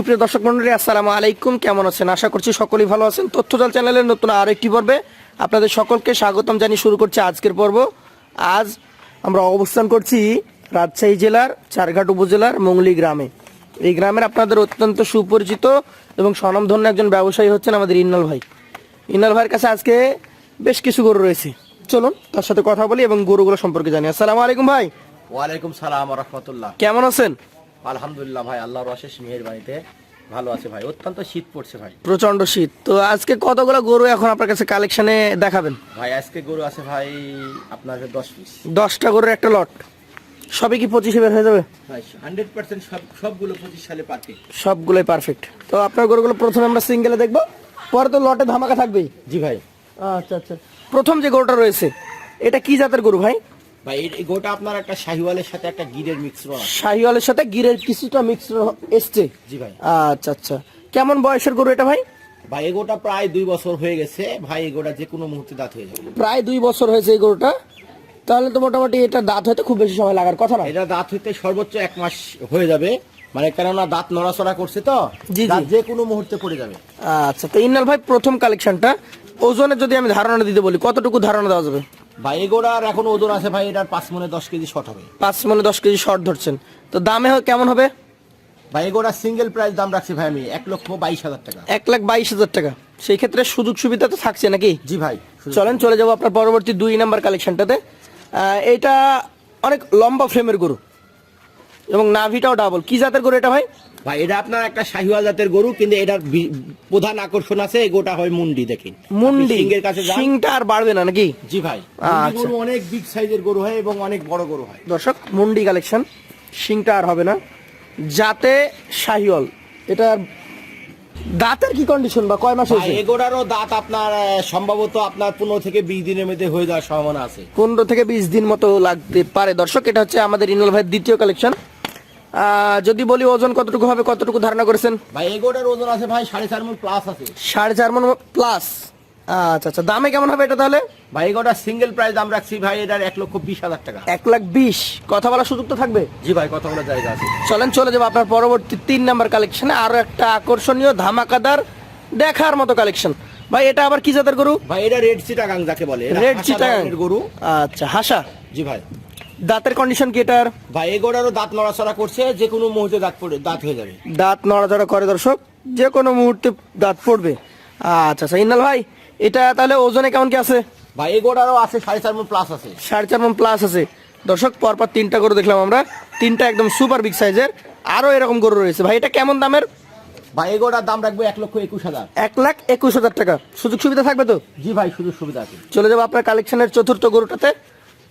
সুপ্রিয় দর্শক মন্ডলী আসসালামু আলাইকুম। কেমন আছেন? আশা করছি সকলেই ভালো আছেন। তথ্যজাল চ্যানেলের নতুন আরেকটি পর্বে আপনাদের সকলকে স্বাগতম জানিয়ে শুরু করছি আজকের পর্ব। আজ আমরা অবস্থান করছি রাজশাহী জেলার চারঘাট উপজেলার মঙ্গলি গ্রামে। এই গ্রামের আপনাদের অত্যন্ত সুপরিচিত এবং স্বনামধন্য একজন ব্যবসায়ী হচ্ছেন আমাদের ইন্নাল ভাই। ইন্নাল ভাইয়ের কাছে আজকে বেশ কিছু গরু রয়েছে। চলুন তার সাথে কথা বলি এবং গরুগুলো সম্পর্কে জানি। আসসালামু আলাইকুম ভাই। ওয়ালাইকুম সালাম রহমতুল্লাহ। কেমন আছেন? আলহামদুলিল্লাহ ভাই আল্লাহর অশেষ মেহেরবানিতে ভালো আছে ভাই। অত্যন্ত শীত পড়ছে ভাই। প্রচণ্ড শীত। তো আজকে কতগুলো গরু এখন আপনার কাছে কালেকশনে দেখাবেন? ভাই আজকে গরু আছে ভাই আপনার দশ পিস। দশটা গরুর একটা লট। সবই কি পঁচিশে বের হয়ে যাবে? ভাই হান্ড্রেড পার্সেন্ট সব সবগুলো পঁচিশ সালে পার্টি সবগুলোই পারফেক্ট তো আপনার গরুগুলো প্রথমে আমরা সিঙ্গেলে দেখব পরে তো লটে ধামাকা থাকবেই। জি ভাই। আচ্ছা আচ্ছা। প্রথম যে গরুটা রয়েছে এটা কি জাতের গরু ভাই? ভাই এই- গোটা আপনার একটা শাহিওয়ালের সাথে একটা গিরের মিক্সরন আছে। শাহিওয়ালের সাথে গিরের কিছুটা মিক্স এসছে। জি ভাই। আচ্ছা আচ্ছা। কেমন বয়সের গরু এটা ভাই? ভাই এই গোটা প্রায় দুই বছর হয়ে গেছে। ভাই এই গোটা যে কোনো মুহূর্তে দাঁত হয়ে যাবে। প্রায় দুই বছর হয়েছে এই গরুটা। তাহলে তো মোটামুটি এটা দাঁত হতে খুব বেশি সময় লাগার কথা না। এটা দাঁত হইতে সর্বোচ্চ এক মাস হয়ে যাবে। মানে কেননা দাঁত নড়াচড়া করছে তো। দাঁত যে কোনো মুহূর্তে পড়ে যাবে। আচ্ছা তো ইন্নাল ভাই প্রথম কালেকশনটা ওজনের যদি আমি ধারণা দিতে বলি কতটুকু ধারণা দেওয়া যাবে? ভাই এই গোড়ার এখন ওজন আছে ভাই এটার পাঁচ মনে দশ কেজি শর্ট হবে। পাঁচ মানে দশ কেজি শর্ট ধরছেন। তো দামে কেমন হবে? ভাই এই সিঙ্গেল প্রাইস দাম রাখছি ভাই আমি এক লক্ষ বাইশ হাজার টাকা। এক লাখ বাইশ হাজার টাকা। সেই ক্ষেত্রে সুযোগ সুবিধা তো থাকছে নাকি? জি ভাই চলেন চলে যাব আপনার পরবর্তী দুই নাম্বার কালেকশনটাতে এটা অনেক লম্বা ফ্রেমের গরু। এবং নাভিটাও ডাবল কি জাতের গরু এটা ভাই? ভাই এটা আপনার একটা শাহিওয়াল জাতের গরু কিন্তু এটার প্রধান আকর্ষণ আছে গোটা হয় মুন্ডি দেখেন। মুন্ডি? সিংহের কাছে। শিংটা আর বাড়বে না নাকি? জি ভাই আচ্ছা। গরু অনেক বিগ সাইজের গরু হয় এবং অনেক বড় গরু হয়। দর্শক মুন্ডি কালেকশন শিংটা আর হবে না। যাতে শাহিওল এটা দাঁতের কি কন্ডিশন বা কয় মাস হয়েছে? এগোড়ারও দাঁত আপনার সম্ভবত আপনার পনেরো থেকে বিশ দিনের মধ্যে হয়ে যাওয়ার সম্ভাবনা আছে। পনেরো থেকে বিশ দিন মতো লাগতে পারে। দর্শক এটা হচ্ছে আমাদের ইনল ভাইয়ের দ্বিতীয় কালেকশন যদি বলি ওজন কতটুকু হবে কতটুকু ধারণা করেছেন? ভাই এগোড়ার ওজন আছে ভাই সাড়ে চার মন প্লাস আছে। সাড়ে চার মন প্লাস আচ্ছা আচ্ছা দামে কেমন হবে এটা তাহলে? ভাই এগোটার সিঙ্গেল প্রাইস দাম রাখছি ভাই এটার এক লক্ষ বিশ হাজার টাকা। এক লাখ বিশ। কথা বলার সুযোগ তো থাকবে? জি ভাই কতগুলো জায়গা আছে। চলেন চলে যাব আপনার পরবর্তী তিন নাম্বার কালেকশনে আরও একটা আকর্ষণীয় ধামাকাদার দেখার মতো কালেকশন ভাই এটা আবার কি জাতের গরু? ভাই এটা রেড চিটাগাং যাকে বলে। রেড চিটাগাং গরু। আচ্ছা হাসা? জি ভাই। দাঁতের কন্ডিশন কি এটার? ভাই এগোড়ারও দাঁত নড়াচড়া করছে যে কোনো মুহূর্তে দাঁত পড়ে দাঁত হয়ে যাবে। দাঁত নড়াচড়া করে দর্শক যে কোনো মুহূর্তে দাঁত পড়বে। আচ্ছা আচ্ছা ইন্নাল ভাই এটা তাহলে ওজনে কেমন কি আছে? ভাই এগোড়ারও আছে সাড়ে চার মন প্লাস আছে। সাড়ে চার মন প্লাস আছে। দর্শক পরপর তিনটা গরু দেখলাম আমরা। তিনটা একদম সুপার বিগ সাইজের আরও এরকম গরু রয়েছে। ভাই এটা কেমন দামের? ভাই এগোড়ার দাম রাখব এক লক্ষ একুশ হাজার। এক লাখ একুশ হাজার টাকা। সুযোগ সুবিধা থাকবে তো? জি ভাই সুযোগ সুবিধা আছে। চলে যাব আপনার কালেকশনের চতুর্থ গরুটাতে।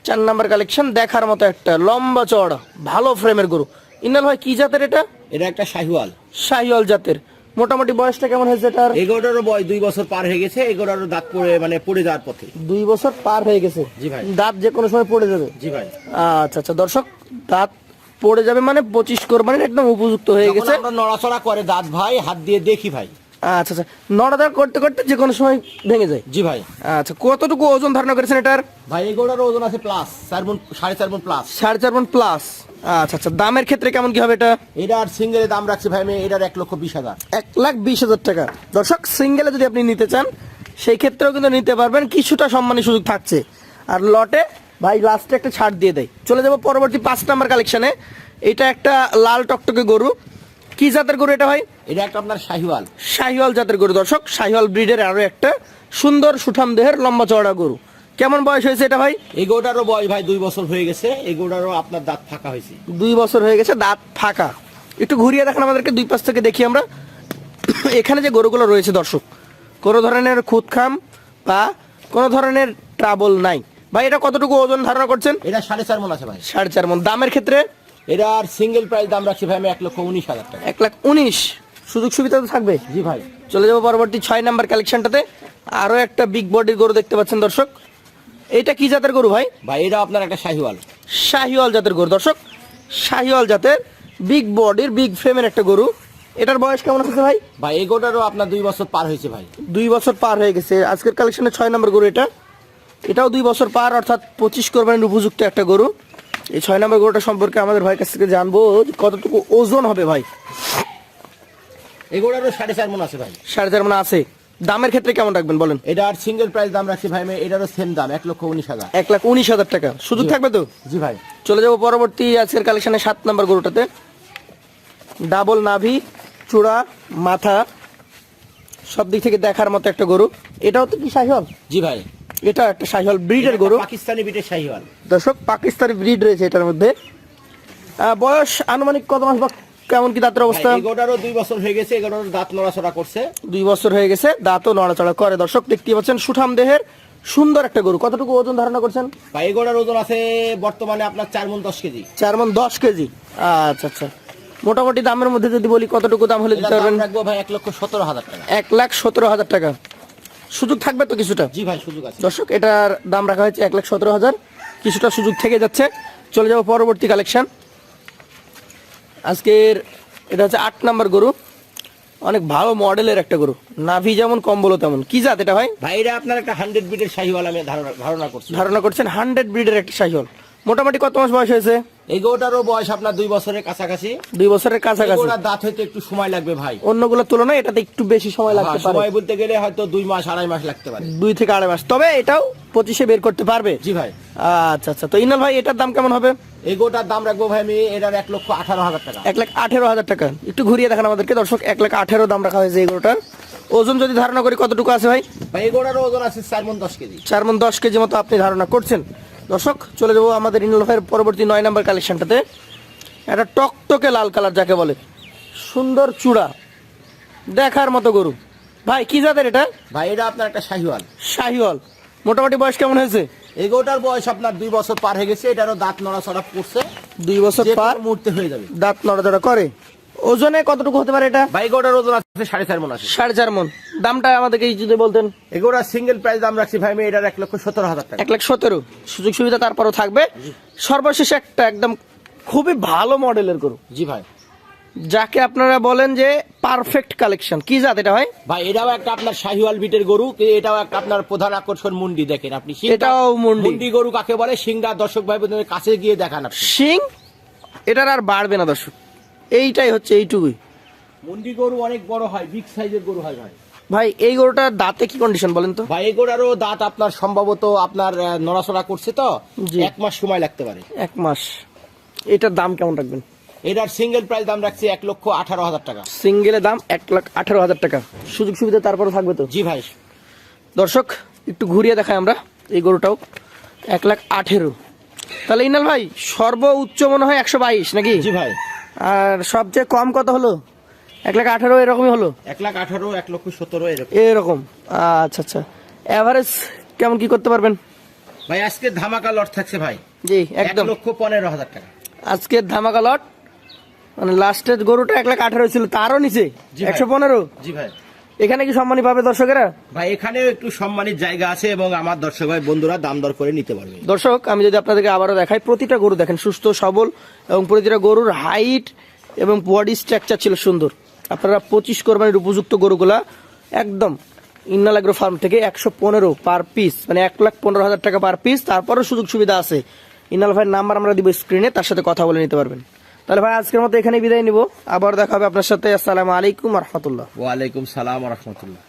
চার নাম্বার কালেকশন দেখার মতো একটা লম্বা চওড়া ভালো ফ্রেমের গরু। ইন্নাল ভাই কি জাতের এটা? এটা একটা শাহিওয়াল। শাহিওয়াল জাতের। মোটামুটি বয়সটা কেমন হয়েছে এটার? এগোড়ারও বয় দুই বছর পার হয়ে গেছে এগোড়ারও দাঁত পড়ে মানে পড়ে যাওয়ার পথে। দুই বছর পার হয়ে গেছে? জি ভাই। দাঁত যে কোনো সময় পড়ে যাবে? জি ভাই। আচ্ছা আচ্ছা দর্শক দাঁত পড়ে যাবে মানে পঁচিশ কোরবানির একদম উপযুক্ত হয়ে গেছে। নড়াচড়া করে দাঁত ভাই হাত দিয়ে দেখি ভাই। আচ্ছা আচ্ছা। নড়াদার করতে করতে যে কোনো সময় ভেঙে যায়। জি ভাই। আচ্ছা কতটুকু ওজন ধারণা করেছেন এটার? ভাই এগোড়ারও ওজন আছে প্লাস চার মন সাড়ে চার মন প্লাস সাড়ে চার মন প্লাস আচ্ছা আচ্ছা। দামের ক্ষেত্রে কেমন কি হবে এটা? এটার সিঙ্গেলে দাম রাখছি ভাই আমি এটার এক লক্ষ বিশ হাজার। এক লাখ বিশ হাজার টাকা। দর্শক সিঙ্গেলে যদি আপনি নিতে চান সেই ক্ষেত্রেও কিন্তু নিতে পারবেন। কিছুটা সম্মানের সুযোগ থাকছে। আর লটে ভাই লাস্টে একটা ছাড় দিয়ে দেয়। চলে যাব পরবর্তী পাঁচ নাম্বার কালেকশনে এটা একটা লাল টকটকে গরু। কি জাতের গরু এটা ভাই? এটা একটা আপনার শাহিওয়াল। শাহিওয়াল জাতের গরু। দর্শক শাহিওয়াল ব্রিডের আরও একটা সুন্দর সুঠাম দেহের লম্বা চওড়া গরু। কেমন বয়স হয়েছে এটা ভাই? এগোটারও বয়স ভাই দুই বছর হয়ে গেছে। এগোটারও আপনার দাঁত ফাঁকা হয়েছে। দুই বছর হয়ে গেছে দাঁত ফাঁকা। একটু ঘুরিয়ে দেখান আমাদেরকে দুই পাশ থেকে দেখি আমরা। এখানে যে গরুগুলো রয়েছে দর্শক কোনো ধরনের খুদখাম বা কোনো ধরনের ট্রাবল নাই। ভাই এটা কতটুকু ওজন ধারণা করছেন? এটা সাড়ে চার মন আছে ভাই। সাড়ে চার মন। দামের ক্ষেত্রে? এটার সিঙ্গেল প্রাইস দাম রাখছি ভাই আমি এক লক্ষ উনিশ হাজার টাকা। এক লাখ উনিশ। সুযোগ সুবিধা তো থাকবে। জি ভাই। চলে যাব পরবর্তী ছয় নাম্বার কালেকশনটাতে আরও একটা বিগ বডির গরু দেখতে পাচ্ছেন দর্শক। এইটা কি জাতের গরু ভাই? ভাই এটা আপনার একটা শাহিওয়াল। শাহিওয়াল জাতের গরু দর্শক। শাহিওয়াল জাতের বিগ বডির বিগ ফ্রেমের একটা গরু। এটার বয়স কেমন আছে ভাই? ভাই এগোটারও আপনার দুই বছর পার হয়েছে ভাই। দুই বছর পার হয়ে গেছে। আজকের কালেকশনে ছয় নম্বর গরু এটা। এটাও দুই বছর পার অর্থাৎ পঁচিশ কোরবানির উপযুক্ত একটা গরু। এই ছয় নম্বর গরুটা সম্পর্কে আমাদের ভাইয়ের কাছ থেকে জানব কতটুকু ওজন হবে ভাই। এগুলোরও সাড়ে চার মন আছে ভাই। সাড়ে চার মানে আছে। দামের ক্ষেত্রে কেমন রাখবেন বলেন? এটা আর সিঙ্গেল প্রাইস দাম রাখছি ভাই এটারও সেম দাম এক লক্ষ উনিশ হাজার। এক লাখ উনিশ হাজার টাকা। সুযোগ থাকবে তো? জি ভাই। চলে যাব পরবর্তী আজকের কালেকশনে সাত নাম্বার গরুটাতে। ডাবল নাভি চূড়া মাথা সব দিক থেকে দেখার মতো একটা গরু। এটাও তো কি শাহিওয়াল জি ভাই। এটা একটা শাহিওয়াল ব্রিডের গরু। পাকিস্তানি বিটের শাহিওয়াল দর্শক পাকিস্তানি ব্রিড রয়েছে এটার মধ্যে। বয়স আনুমানিক কত মাস বা কেমন কি দাঁতের অবস্থা? এগারোটারও দুই বছর হয়ে গেছে এগারোটার দাঁত নড়াচড়া করছে। দুই বছর হয়ে গেছে দাঁতও নড়াচড়া করে। দর্শক দেখতে পাচ্ছেন সুঠাম দেহের সুন্দর একটা গরু। কতটুকু ওজন ধারণা করছেন? ভাই এগারোটার ওজন আছে বর্তমানে আপনার চার মন দশ কেজি। চার মন দশ কেজি। আচ্ছা আচ্ছা। মোটামুটি দামের মধ্যে যদি বলি কতটুকু দাম হলে দিতে পারবেন? রাখব ভাই এক লক্ষ সতেরো হাজার টাকা। এক লাখ সতেরো হাজার টাকা। সুযোগ থাকবে তো কিছুটা? জি ভাই সুযোগ আছে। দর্শক এটার দাম রাখা হয়েছে এক লাখ সতেরো হাজার। কিছুটা সুযোগ থেকে যাচ্ছে। চলে যাব পরবর্তী কালেকশন আজকের এটা হচ্ছে আট নাম্বার গরু। অনেক ভালো মডেলের একটা গরু। নাভি যেমন কম বলো তেমন। কি জাত এটা ভাই? ভাইরা আপনার একটা হান্ড্রেড বিটের শাহিওয়াল আমি ধারণা ধারণা করছি। ধারণা করছেন হান্ড্রেড ব্রিডের একটা সাইহল মোটামুটি কত মাস বয়স হয়েছে? এই গরুটারও বয়স আপনার দুই বছরের কাছাকাছি। দুই বছরের কাছাকাছি। দাঁত হইতে একটু সময় লাগবে ভাই। অন্যগুলোর তুলনায় এটাতে একটু বেশি সময় লাগতে হ্যাঁ, পারে। সময় বলতে গেলে হয়তো দুই মাস আড়াই মাস লাগতে পারে। দুই থেকে আড়াই মাস। তবে এটাও পঁচিশে বের করতে পারবে। জি ভাই। আচ্ছা আচ্ছা। তো ইনাল ভাই এটার দাম কেমন হবে? এই গরুটার দাম রাখব ভাই আমি এটার এক লক্ষ আঠারো হাজার টাকা। এক লাখ আঠেরো হাজার টাকা। একটু ঘুরিয়ে দেখান আমাদেরকে দর্শক এক লাখ আঠেরো দাম রাখা হয়েছে এই গরুটার ওজন যদি ধারণা করি কতটুকু আছে ভাই? ভাই এই ওজন আছে চার মন দশ কেজি। চার মন দশ কেজি মতো আপনি ধারণা করছেন। দর্শক চলে যাব আমাদের ইনাল ভাইয়ের পরবর্তী নয় নাম্বার কালেকশনটাতে। একটা টকটকে লাল কালার যাকে বলে। সুন্দর চূড়া। দেখার মতো গরু। ভাই কি জাতের এটা? ভাই এটা আপনার একটা শাহিওয়াল। শাহিওয়াল। মোটামুটি বয়স কেমন হয়েছে? এই গরুটার বয়স আপনার দুই বছর পার হয়ে গেছে এটারও দাঁত নড়াচড়া পড়ছে দুই বছর পার মুহূর্তে হয়ে যাবে। দাঁত নড়াচড়া করে। ওজনে কতটুকু হতে পারে এটা? ভাই এই ওজন আছে সাড়ে চার মন আছে। সাড়ে চার মন। দামটা আমাদেরকে এই যদি বলতেন। এই গরুটার সিঙ্গেল প্রাইস দাম রাখছি ভাই এটার এক লক্ষ সতেরো হাজার টাকা। এক লাখ সতেরো। সুযোগ সুবিধা তারপরও থাকবে। সর্বশেষ একটা একদম খুবই ভালো মডেলের গরু। জি ভাই। যাকে আপনারা বলেন যে পারফেক্ট কালেকশন কি জাত এটা হয় ভাই এটাও একটা আপনার শাহিওয়াল বিটের গরু এটাও একটা আপনার প্রধান আকর্ষণ মুন্ডি দেখেন আপনি। এটাও মুন্ডি। মুন্ডি গরু কাকে বলে? সিংড়া দর্শক ভাই বোনদের কাছে গিয়ে দেখান আপনি। শিং? এটার আর বাড়বে না দর্শক। এইটাই হচ্ছে এইটুকুই। মুন্ডি গরু অনেক বড় হয় বিগ সাইজের গরু হয় ভাই। ভাই এই গরুটার দাঁতে কি কন্ডিশন বলেন তো? ভাই এই গরুটারও দাঁত আপনার সম্ভবত আপনার নড়াচড়া করছে তো। এক মাস সময় লাগতে পারে। এক মাস। এটার দাম কেমন রাখবেন? এটার সিঙ্গেল প্রাইস দাম রাখছি এক লক্ষ আঠারো হাজার টাকা। সিঙ্গেলের দাম এক লাখ আঠারো হাজার টাকা। সুযোগ সুবিধা তারপরে থাকবে তো? জি ভাই। দর্শক একটু ঘুরিয়ে দেখাই আমরা এই গরুটাও। এক লাখ আঠেরো। তাহলে ইনাল ভাই সর্বোচ্চ মনে হয় একশো বাইশ নাকি? জি ভাই। আর সবচেয়ে কম কত হলো? এক লাখ আঠেরো এরকমই হলো? এক লাখ আঠারো এক লক্ষ সতেরো এরকম। এরকম। আচ্ছা আচ্ছা। অ্যাভারেজ কেমন কি করতে পারবেন? ভাই আজকে ধামাকা লট থাকছে ভাই। জি এক একদম লক্ষ পনেরো হাজার টাকা। আজকের ধামাকা লট মানে লাস্টের গরুটা এক লাখ আঠেরো ছিল তারও নিচে একশো পনেরো? জি ভাই। এখানে কি সম্মানী পাবে দর্শকেরা? ভাই এখানেও একটু সম্মানিত জায়গা আছে এবং আমার দর্শক ভাই বন্ধুরা দাম দর করে নিতে পারবে। দর্শক আমি যদি আপনাদেরকে আবারও দেখাই প্রতিটা গরু দেখেন সুস্থ সবল এবং প্রতিটা গরুর হাইট এবং বডি স্ট্রাকচার ছিল সুন্দর। আপনারা পঁচিশ কোরবানির উপযুক্ত গরুগুলা একদম ইন্নালাগ্রো ফার্ম থেকে একশো পনেরো পার পিস মানে এক লাখ পনেরো হাজার টাকা পার পিস তারপরেও সুযোগ সুবিধা আছে। ইন্নাল ভাইয়ের নাম্বার আমরা দিব স্ক্রিনে তার সাথে কথা বলে নিতে পারবেন। তাহলে ভাই, আজকের মতো এখানে বিদায় নিব। আবার দেখা হবে আপনার সাথে। আসসালামু আলাইকুম রহমতুল্লাহ। ওয়ালাইকুম সালাম রহমতুল্লাহ।